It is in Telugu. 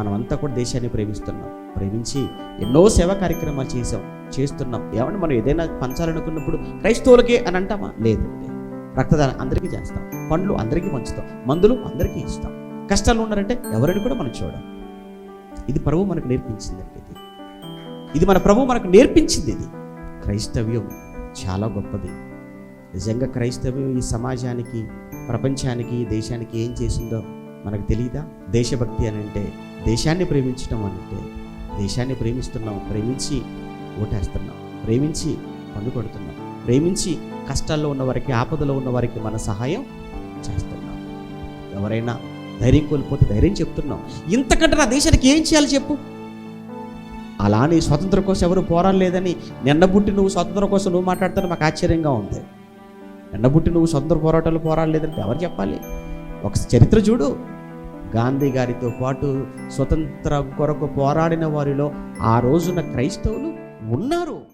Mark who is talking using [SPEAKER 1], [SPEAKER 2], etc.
[SPEAKER 1] మనమంతా కూడా దేశాన్ని ప్రేమిస్తున్నాం. ప్రేమించి ఎన్నో సేవా కార్యక్రమాలు చేసాం చేస్తున్నాం. ఏమంటే మనం ఏదైనా పంచాలనుకున్నప్పుడు క్రైస్తవులకే అని అంటామా? లేదండి రక్తదానం అందరికీ చేస్తాం. పండ్లు అందరికీ పంచుతాం. మందులు అందరికీ ఇస్తాం. కష్టాలు ఉన్నారంటే ఎవరిని కూడా మనం చూడం ఇది ప్రభు మనకు నేర్పించిందండి ఇది. ఇది మన ప్రభు మనకు నేర్పించింది ఇది. క్రైస్తవ్యం చాలా గొప్పది. నిజంగా క్రైస్తవ్యం ఈ సమాజానికి ప్రపంచానికి దేశానికి ఏం చేసిందో మనకు తెలియదా దేశభక్తి అని అంటే దేశాన్ని ప్రేమించడం అంటే దేశాన్ని ప్రేమిస్తున్నాం ప్రేమించి ఓటేస్తున్నాం ప్రేమించి పన్ను కొడుతున్నాం ప్రేమించి కష్టాల్లో ఉన్న వారికి ఆపదలో ఉన్న వారికి మన సహాయం చేస్తున్నాం. ఎవరైనా ధైర్యం కోల్పోతే ధైర్యం చెప్తున్నాం. ఇంతకంటే నా దేశానికి ఏం చేయాలి చెప్పు? అలా నీ స్వతంత్రం కోసం ఎవరు పోరాడలేదని నిన్నబుట్టి నువ్వు స్వతంత్రం కోసం నువ్వు మాట్లాడుతున్నా మాకు ఆశ్చర్యంగా ఉంది. నిన్నబుట్టి నువ్వు స్వతంత్ర పోరాటాలు పోరాడలేదంటే ఎవరు చెప్పాలి? ఒక చరిత్ర చూడు. గాంధీ గారితో పాటు స్వతంత్ర కొరకు పోరాడిన వారిలో ఆ రోజున క్రైస్తవులు ఉన్నారు.